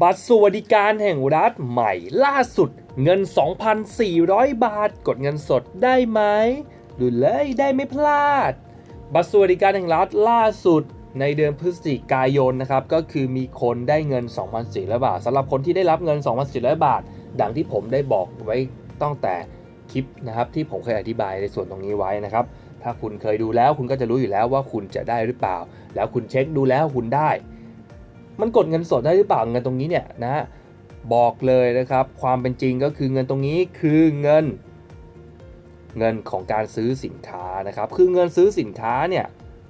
บัตรสวัสดิการแห่งรัฐใหม่ล่าสุดเงิน 2,400 บาท กดเงินสดได้ไหมดูเลยได้ไม่พลาด บัตรสวัสดิการแห่งรัฐล่าสุดในเดือนพฤศจิกายนนะครับก็คือมีคนได้เงิน 2,400 บาทสำหรับคนที่ได้รับเงิน 2,400 บาท ดังที่ผมได้บอกไว้ตั้งแต่คลิปนะครับที่ผมเคยอธิบายในส่วนตรงนี้ไว้นะครับ ถ้าคุณเคยดูแล้วคุณก็จะรู้อยู่แล้วว่าคุณจะได้หรือเปล่า แล้วคุณเช็คดูแล้วคุณได้ มันกดเงินสดได้หรือเปล่าเงินตรงนี้เนี่ยนะบอกเลยนะครับความเป็นจริงก็คือเงินตรงนี้คือเงิน เงินของการซื้อสินค้านะครับ คือเงินซื้อสินค้าเนี่ย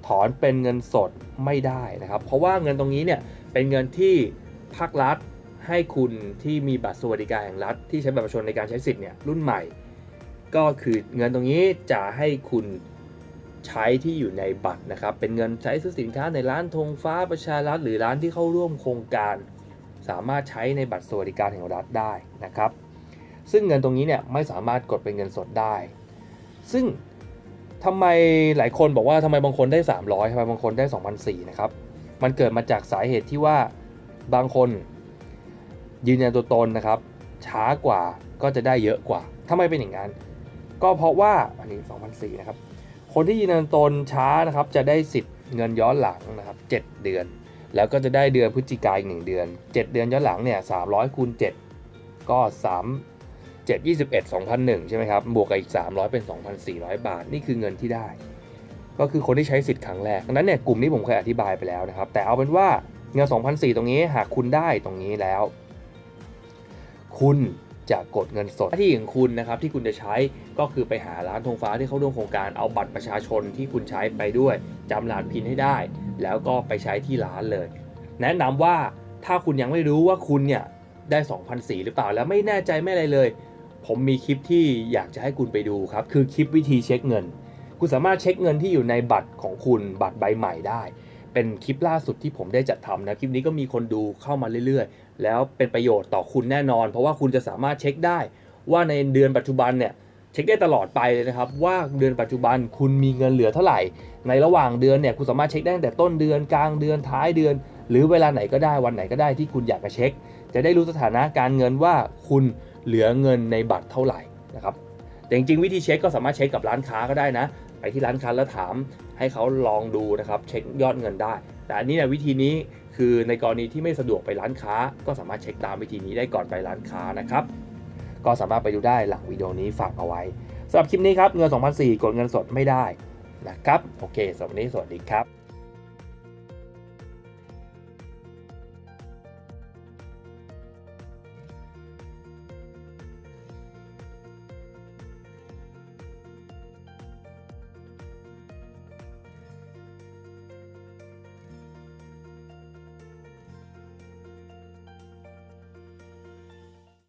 ถอนเป็นเงินสดไม่ได้นะครับ เพราะว่าเงินตรงนี้เนี่ยเป็นเงินที่ภาครัฐให้คุณที่มีบัตรสวัสดิการแห่งรัฐ ที่ใช้บัตรประชาชนในการใช้สิทธิ์เนี่ยรุ่นใหม่ ก็คือเงินตรงนี้จะให้คุณ ใช้ที่อยู่ในบัตรนะครับ เป็นเงินใช้ซื้อสินค้าในร้านธงฟ้าประชารัฐหรือร้านที่เข้าร่วมโครงการ สามารถใช้ในบัตรสวัสดิการแห่งรัฐได้นะครับ ซึ่งเงินตรงนี้เนี่ยไม่สามารถกดเป็นเงินสดได้ ซึ่งทำไมหลายคนบอกว่าทำไมบางคนได้ 300ทำไมบางคนได้2,004นะครับ มันเกิดมาจากสาเหตุที่ว่าบางคนยืนยันตัวตนนะครับ ช้ากว่าก็จะได้เยอะกว่าทำไมเป็นอย่างนั้น ก็เพราะว่าอันนี้2,004นะครับ คนที่ยืนยันตนช้านะครับจะได้สิทธิ์เงินย้อนหลังนะครับ7เดือน แล้วก็จะได้เดือนพฤศจิกายนอีก1เดือน 7 เดือนย้อนหลังเนี่ย300คูณ7ก็ 3 7 21 2001 ใช่ไหมครับ บวกกับอีก 300 เป็น 2,400 บาท นี่คือเงินที่ได้ ก็คือคนที่ใช้สิทธิ์ครั้งแรกดังนั้นเนี่ยกลุ่มนี้ผมเคยอธิบายไปแล้วนะครับ แต่เอาเป็นว่าเงิน2,400 ตรงนี้หากคุณได้ตรงนี้แล้ว คุณ จะกดเงินสดที่ของคุณนะครับที่คุณจะใช้ก็คือไปหาร้านธงฟ้าที่เขาร่วมโครงการเอาบัตรประชาชนที่คุณใช้ไปด้วยจำรหัสพินให้ได้ แล้วก็ไปใช้ที่ร้านเลย แนะนำว่าถ้าคุณยังไม่รู้ว่าคุณเนี่ยได้2,004หรือเปล่าแล้วไม่แน่ใจไม่อะไรเลย ผมมีคลิปที่อยากจะให้คุณไปดูครับคือคลิปวิธีเช็คเงิน คุณสามารถเช็คเงินที่อยู่ในบัตรของคุณบัตรใบใหม่ได้ เป็นคลิปล่าสุดที่ผมได้จัดทำนะคลิปนี้ก็มีคนดูเข้ามาเรื่อยๆ แล้วเป็นประโยชน์ต่อคุณแน่นอน เพราะว่าคุณจะสามารถเช็คได้ว่าในเดือนปัจจุบันเนี่ยเช็คได้ตลอดไปเลยนะครับ ว่าเดือนปัจจุบันคุณมีเงินเหลือเท่าไหร่ ในระหว่างเดือนเนี่ยคุณสามารถเช็คได้ตั้งแต่ต้นเดือนกลางเดือนท้ายเดือน หรือเวลาไหนก็ได้วันไหนก็ได้ที่คุณอยากจะเช็ค จะได้รู้สถานะการเงินว่าคุณเหลือเงินในบัตรเท่าไหร่นะครับแต่จริงๆวิธีเช็คก็สามารถเช็คกับร้านค้าก็ได้นะ ไปที่ร้านค้าแล้วถามให้เขาลองดูนะครับเช็คยอดเงินได้ แต่อันนี้เนี่ยวิธีนี้ คือในกรณีที่ไม่สะดวกไปร้านค้า ก็สามารถเช็คตามวิธีนี้ได้ก่อนไปร้านค้านะครับ ก็สามารถไปดูได้หลังวิดีโอนี้ฝากเอาไว้สำหรับคลิปนี้ครับเงิน 2,004กดเงินสดไม่ได้นะครับ โอเคสำหรับวันนี้สวัสดีครับ